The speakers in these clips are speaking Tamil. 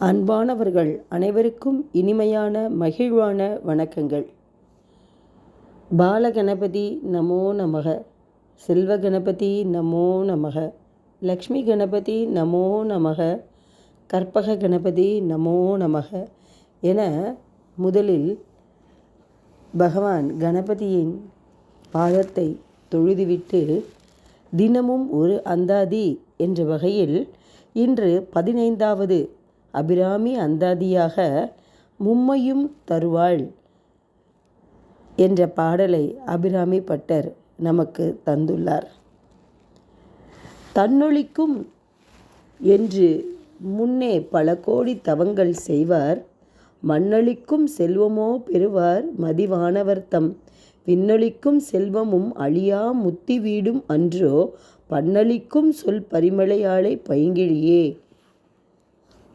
அன்பானவர்கள் அனைவருக்கும் இனிமையான மகிழ்வான வணக்கங்கள். பாலகணபதி நமோ நமக செல்வ கணபதி நமோ நமக லக்ஷ்மி கணபதி நமோ நமக கற்பக கணபதி நமோ நமக என முதலில் பகவான் கணபதியின் பாதத்தை தொழுதுவிட்டு தினமும் ஒரு அந்தாதி என்ற வகையில் இன்று பதினைந்தாவது அபிராமி அந்தாதியாக மும்மையும் தருவாள் என்ற பாடலை அபிராமி பட்டர் நமக்கு தந்துள்ளார். தன்னொழிக்கும் என்று முன்னே பல கோடி தவங்கள் செய்வார். மண்ணளிக்கும் செல்வமோ பெறுவார். மதிவானவர் தம் செல்வமும் அழியா முத்தி வீடும் அன்றோ பண்ணளிக்கும் சொல் பரிமளையாளை பைங்கிழியே.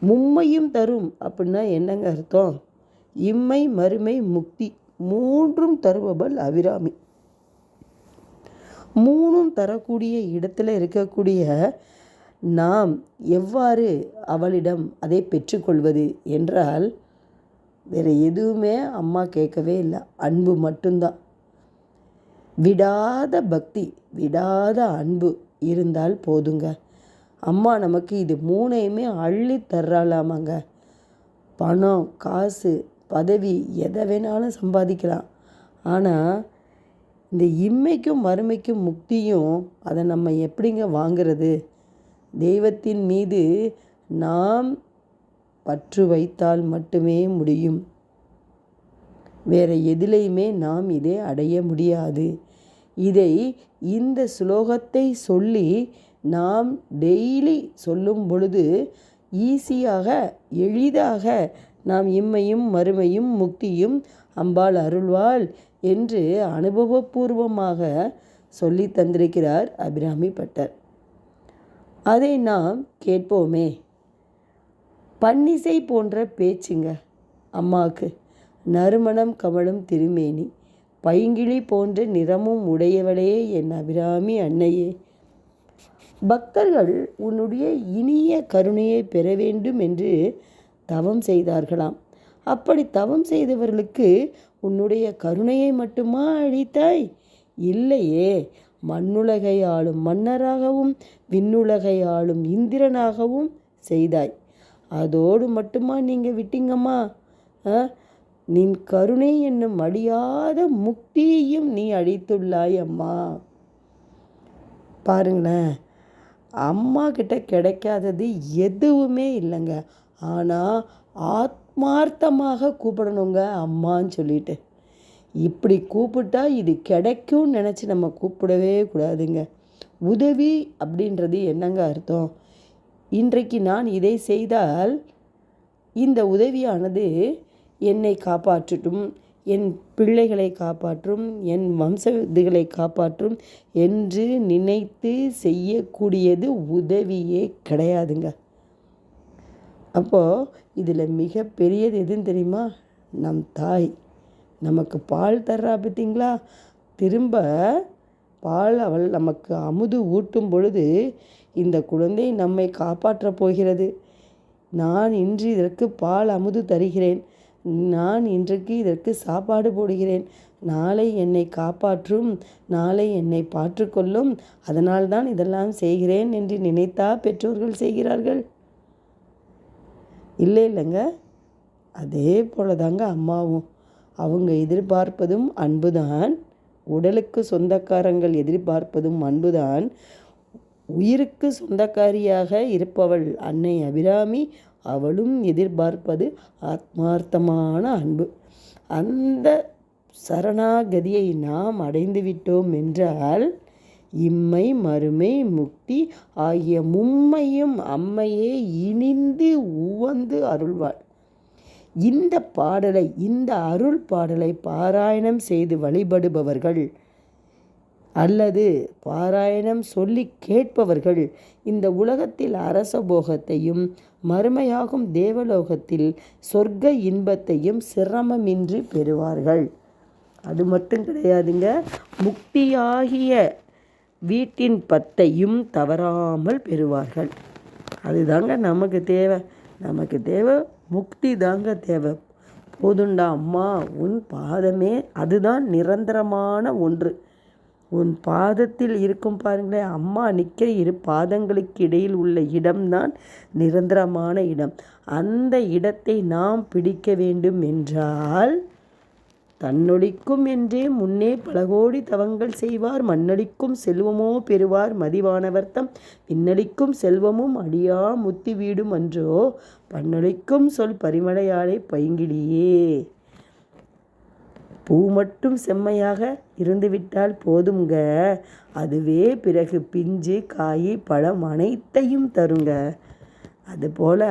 மும்மையும் தரும் அப்படின்னா என்னங்க அர்த்தம்? இம்மை மறுமை முக்தி மூன்றும் தருபவள் அபிராமி. மூணும் தரக்கூடிய இடத்துல இருக்கக்கூடிய நாம் எவ்வாறு அவளிடம் அதை பெற்றுக்கொள்வது என்றால் வேறு எதுவுமே அம்மா கேட்கவே இல்லை. அன்பு மட்டும்தான். விடாத பக்தி விடாத அன்பு இருந்தால் போதுங்க. அம்மா நமக்கு இது மூணையுமே அள்ளி தர்றாளாமாங்க. பணம் காசு பதவி எதை வேணாலும் சம்பாதிக்கலாம். ஆனால் இந்த இம்மைக்கும் வறுமைக்கும் முக்தியும் அதை நம்ம எப்படிங்க வாங்கிறது? தெய்வத்தின் மீது நாம் பற்று வைத்தால் மட்டுமே முடியும். வேறு எதிலையுமே நாம் இதை அடைய முடியாது. இதை இந்த ஸ்லோகத்தை சொல்லி நாம் டெய்லி சொல்லும் பொழுது ஈஸியாக எளிதாக நாம் இம்மையும் மறுமையும் முக்தியும் அம்பாள் அருள்வாள் என்று அனுபவபூர்வமாக சொல்லி தந்திருக்கிறார் அபிராமி பட்டர். அதை நாம் கேட்போமே? பன்னிசை போன்ற பேச்சுங்க அம்மாவுக்கு நறுமணம் கமலும் திருமேனி. பைங்கிழி போன்ற நிறமும் உடையவளே என் அபிராமி அன்னையே. பக்தர்கள் உன்னுடைய இனிய கருணையை பெற வேண்டும் என்று தவம் செய்தார்களாம். அப்படி தவம் செய்தவர்களுக்கு உன்னுடைய கருணையை மட்டுமா அழித்தாய் இல்லையே. மண்ணுலகை ஆளும் மன்னராகவும் விண்ணுலகை ஆளும் இந்திரனாகவும் செய்தாய். அதோடு மட்டுமா நீங்கள் விட்டீங்கம்மா? நின் கருணை என்னும் அழியாத முக்தியையும் நீ அழித்துள்ளாய் அம்மா. பாருங்களேன். அம்மா கிட்ட கிடைக்காதது எதுவுமே இல்லைங்க. ஆனால் ஆத்மார்த்தமாக கூப்பிடணுங்க அம்மான்னு சொல்லிட்டு. இப்படி கூப்பிட்டா இது கிடைக்கும்னு நினச்சி நம்ம கூப்பிடவே கூடாதுங்க. உதவி அப்படின்றது என்னங்க அர்த்தம்? இன்றைக்கு நான் இதை செய்தால் இந்த உதவியானது என்னை காப்பாற்றட்டும். என் பிள்ளைகளை காப்பாற்றும் என் வம்சதிகளை காப்பாற்றும் என்று நினைத்து செய்யக்கூடியது உதவியே கிடையாதுங்க. அப்போது இதில் மிக பெரியது எதுன்னு தெரியுமா? நம் தாய். நமக்கு பால் தர்றா பார்த்தீங்களா திரும்ப பால் அவள் நமக்கு அமுது ஊட்டும் பொழுது இந்த குழந்தை நம்மை காப்பாற்றப் போகிறது. நான் இன்று இதற்கு பால் அமுது தருகிறேன். நான் இன்றைக்கு இதற்கு சாப்பாடு போடுகிறேன். நாளை என்னை காப்பாற்றும் நாளை என்னை பாற்றுக்கொள்ளும் அதனால்தான் இதெல்லாம் செய்கிறேன் என்று நினைத்தா பெற்றோர்கள் செய்கிறார்கள். இல்லை இல்லைங்க அதே போல தாங்க அம்மாவும். அவங்க எதிர்பார்ப்பதும் அன்புதான். உடலுக்கு சொந்தக்காரங்கள் எதிர்பார்ப்பதும் அன்புதான். உயிருக்கு சொந்தக்காரியாக இருப்பவள் அன்னை அபிராமி அவளும் எதிர்பார்ப்பது ஆத்மார்த்தமான அன்பு. அந்த சரணாகதியை நாம் அடைந்து விட்டோம் என்றால் இம்மை மறுமை முக்தி ஆகிய மும்மையும் அம்மையே இனிந்து உவந்து அருள்வாள். இந்த பாடலை இந்த அருள் பாடலை பாராயணம் செய்து வழிபடுபவர்கள் அல்லது பாராயணம் சொல்லி கேட்பவர்கள் இந்த உலகத்தில் அரச போகத்தையும் மறுமையாகும் தேவலோகத்தில் சொர்க்க இன்பத்தையும் சிரமமின்றி பெறுவார்கள். அது மட்டும் கிடையாதுங்க. முக்தியாகிய வீட்டின் பத்தையும் தவறாமல் பெறுவார்கள். அதுதாங்க நமக்கு தேவை. நமக்கு தேவை முக்தி தாங்க தேவை. போதுண்டா அம்மா உன் பாதமே அதுதான் நிரந்தரமான ஒன்று. உன் பாதத்தில் இருக்கும் பாருங்களேன் அம்மா நிற்கிற இரு பாதங்களுக்கு இடையில் உள்ள இடம்தான் நிரந்தரமான இடம். அந்த இடத்தை நாம் பிடிக்க வேண்டும் என்றால் தன்னொழிக்கும் என்றே முன்னே பல கோடி தவங்கள் செய்வார் மண்ணடிக்கும் செல்வமோ பெறுவார் மதிவானவர்த்தம் விண்ணடிக்கும் செல்வமும் அடியா முத்தி வீடும் அன்றோ பண்ணொழிக்கும் சொல் பரிமலையாளே பைங்கிலியே பூ மட்டும் செம்மையாக இருந்துவிட்டால் போதுங்க அதுவே பிறகு பிஞ்சு காய் பழம் அனைத்தையும் தருங்க. அதுபோல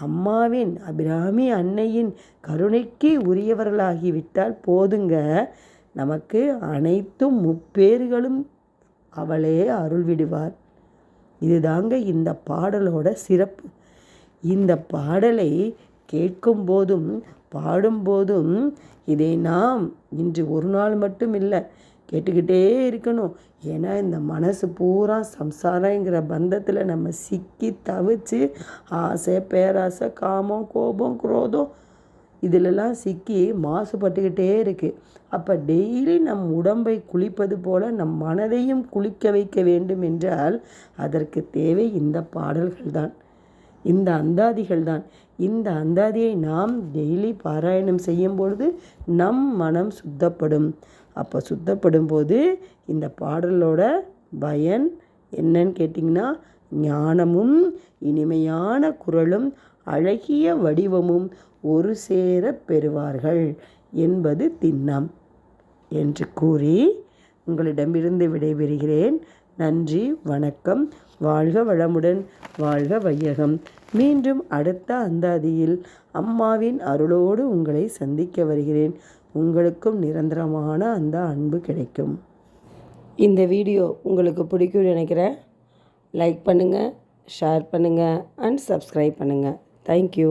அம்மாவின் அபிராமி அன்னையின் கருணைக்கு உரியவர்களாகிவிட்டால் போதுங்க. நமக்கு அனைத்தும் முப்பேறுகளும் அவளே அருள் விடுவார் இதுதாங்க இந்த பாடலோட சிறப்பு. இந்த பாடலை கேட்கும்போதும் பாடும்போதும் இதை நாம் இன்று ஒரு நாள் மட்டும் இல்லை கேட்டுக்கிட்டே இருக்கணும். ஏன்னா இந்த மனசு பூரா சம்சாரங்கிற பந்தத்தில் நம்ம சிக்கி தவிச்சு ஆசை பேராசை காமம் கோபம் குரோதம் இதிலெல்லாம் சிக்கி மாசுபட்டுக்கிட்டே இருக்குது அப்போ டெய்லி நம் உடம்பை குளிப்பது போல் நம் மனதையும் குளிக்க வைக்க வேண்டும் என்றால் அதற்கு தேவை இந்த பாடல்கள் தான் இந்த அந்தாதிகள் தான் இந்த அந்தாதியை நாம் டெய்லி பாராயணம் செய்யும் பொழுது நம் மனம் சுத்தப்படும். அப்போ சுத்தப்படும் போது இந்த பாடலோட பயன் என்னன்னு கேட்டிங்கன்னா ஞானமும் இனிமையான குரலும் அழகிய வடிவமும் ஒரு சேர பெறுவார்கள் என்பது திண்ணம். என்று கூறி உங்களிடமிருந்து விடைபெறுகிறேன். நன்றி வணக்கம். வாழ்க வளமுடன் வாழ்க வையகம். மீண்டும் அடுத்த அந்தாதியில் அம்மாவின் அருளோடு உங்களை சந்திக்க வருகிறேன். உங்களுக்கும் நிரந்தரமான அந்த அன்பு கிடைக்கும். இந்த வீடியோ உங்களுக்கு பிடிக்கும்னு நினைக்கிறேன். லைக் பண்ணுங்கள் ஷேர் பண்ணுங்கள் அண்ட் சப்ஸ்கிரைப் பண்ணுங்கள் தேங்க்யூ